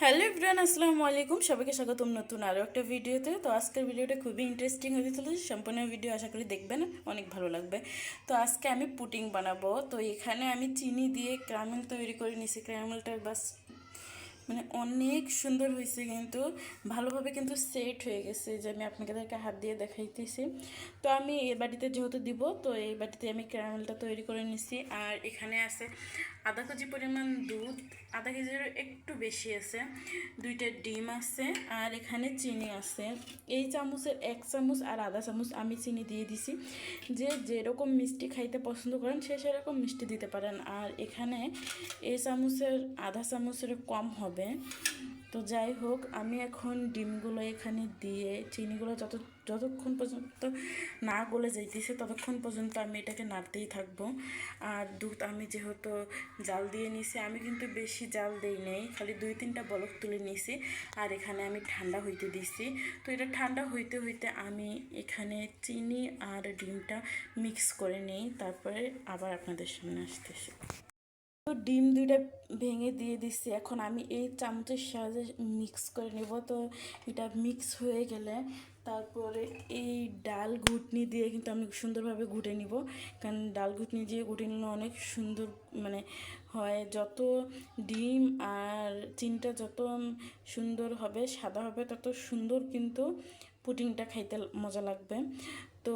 Hello Ibran আসসালামু আলাইকুম। সবাইকে স্বাগতম নতুন আরও একটা ভিডিওতে। তো আজকের ভিডিওটা খুবই ইন্টারেস্টিং হতে চলেছে সম্পূর্ণ ভিডিও আশা করি দেখবেন, অনেক ভালো লাগবে। তো আজকে আমি পুটিং বানাবো। তো এখানে আমি চিনি দিয়ে ক্যারামেল তৈরি করে নিয়েছি ক্যারামেলটা বাস মানে অনেক সুন্দর হয়েছে কিন্তু, ভালোভাবে কিন্তু সেট হয়ে গেছে যে আমি আপনাদেরকে হাত দিয়ে দেখাইতেছি। তো আমি এই বাটিতে যেহেতু দিব, তো এই বাটিতে আমি ক্যারামেলটা তৈরি করে নিছি। আর এখানে আছে আধা কেজি পরিমাণ দুধ, আধা কেজির একটু বেশি আছে, দুইটা ডিম আছে, আর এখানে চিনি আছে। এই চামচের এক চামচ আর আধা চামচ আমি চিনি দিয়ে দিছি। যে যেরকম মিষ্টি খাইতে পছন্দ করেন, সে সেরকম মিষ্টি দিতে পারেন। আর এখানে এই চামচের আধা চামচের কম হবে। তো যাই হোক, আমি এখন ডিমগুলো এখানে দিয়ে, চিনিগুলো যত, যতক্ষণ পর্যন্ত না গলে যাইতেছে ততক্ষণ পর্যন্ত আমি এটাকে নাড়তেই থাকব। আর দুধ আমি যেহেতু জাল দিয়ে নিছি, আমি কিন্তু বেশি জাল দেই নেই, খালি দুই তিনটা বলক তুলে নিছি আর এখানে আমি ঠান্ডা হইতে দিছি। তো এটা ঠান্ডা হইতে হইতে আমি এখানে চিনি আর ডিমটা মিক্স করে নিই, তারপরে আবার আপনাদের সামনে আসতেছি। ডিম দুইটা ভেঙে দিয়ে দিচ্ছি এখন আমি এই চামচের সাহায্যে মিক্স করে নেব। তো এটা মিক্স হয়ে গেলে তারপরে এই ডাল ঘুটনি দিয়ে কিন্তু আমি সুন্দরভাবে ঘুটে নিব। কারণ ডাল ঘুটনি দিয়ে ঘুটে নিলে অনেক সুন্দর মানে হয়। যত ডিম আর চিনটা যত সুন্দর হবে, সাদা হবে, তত সুন্দর কিন্তু পুটিংটা খাইতে মজা লাগবে। তো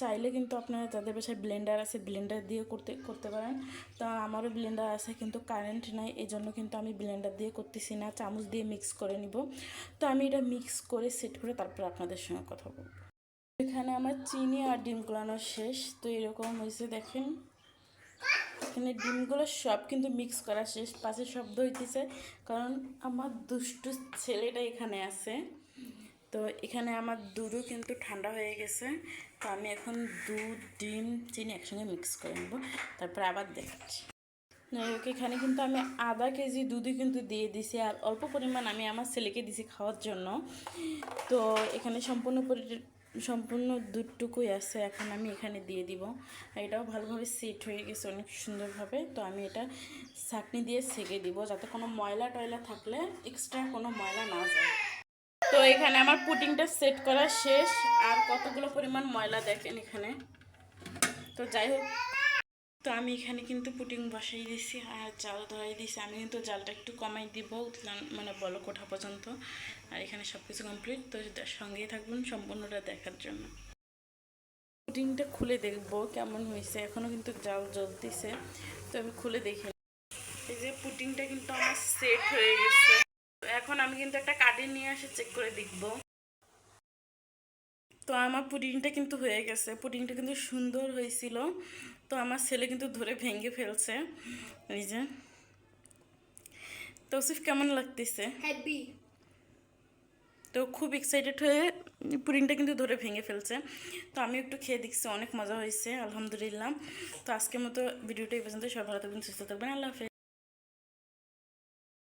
চাইলে কিন্তু আপনারা যাদের বাসায় ব্লেন্ডার আছে ব্লেন্ডার দিয়ে করতে করতে পারেন। তো আমারও ব্লেন্ডার আছে কিন্তু কারেন্ট নাই এই জন্য কিন্তু আমি ব্লেন্ডার দিয়ে করতেছি না, চামচ দিয়ে মিক্স করে নিব। তো আমি এটা মিক্স করে সেট করে তারপর আপনাদের সঙ্গে কথা বলব। এখানে আমার চিনি আর ডিম গুলানো শেষ, তো এরকম হয়েছে দেখেন। এখানে ডিমগুলো সব কিন্তু মিক্স করা শেষ, পাশে শব্দ হইতেছে, কারণ আমার দুষ্টু ছেলেটা এখানে আছে। তো এখানে আমার দুধও কিন্তু ঠান্ডা হয়ে গেছে। তো আমি এখন দুধ, ডিম, চিনি একসঙ্গে মিক্স করে নেব। তারপরে আবার দেখাচ্ছি। এখানে কিন্তু আমি আধা কেজি দুধই কিন্তু দিয়ে দিছি আর অল্প পরিমাণ আমি আমার ছেলেকে দিছি খাওয়ার জন্য। তো এখানে সম্পূর্ণ পরি- সম্পূর্ণ দুধটুকুই আছে, এখন আমি এখানে দিয়ে দিব। এটাও ভালোভাবে সেট হয়ে গেছে অনেক সুন্দরভাবে। তো আমি এটা ছাঁকনি দিয়ে সেকে দিব, যাতে কোনো ময়লা টয়লা থাকলে এক্সট্রা কোনো ময়লা না যায়। তো এখানে আমার পুটিংটা সেট করা শেষ। আর কতগুলো পরিমাণ ময়লা দেখেন এখানে? তো যাই হোক, তো আমি এখানে কিন্তু পুটিং বসাই দিছি আর জাল ধরাই দিছি। আমি কিন্তু জালটা একটু কমাই দিব মানে বলো কোঠা পর্যন্ত। আর এখানে সব কিছু কমপ্লিট তো সঙ্গেই থাকবেন সম্পূর্ণটা দেখার জন্য। পুটিংটা খুলে দেখব কেমন হয়েছে। এখনও কিন্তু জাল জ্বলতেছে। তো আমি খুলে দেখে এই যে পুটিংটা কিন্তু আমার সেট হয়ে গেছে। তো এখন আমি কিন্তু একটা কাঠে নিয়ে এসে চেক করে দেখব। তো আমার পুডিংটা কিন্তু হয়ে গেছে। পুডিংটা কিন্তু সুন্দর হয়েছিল। তো আমার ছেলে কিন্তু ধরে ভেঙে ফেলছে। এই যে। তৌসিফ কেমন লাগতেছে? হ্যাপি তো খুব এক্সাইটেড হয়ে পুডিংটা কিন্তু ধরে ভেঙে ফেলছে। তো আমি একটু খেয়ে দেখছি অনেক মজা হয়েছে আলহামদুলিল্লাহ। তো আজকের মতো ভিডিওটা এই পর্যন্ত সব ভালো থাকবেন সুস্থ থাকবেন। আল্লাহ হাফেজ।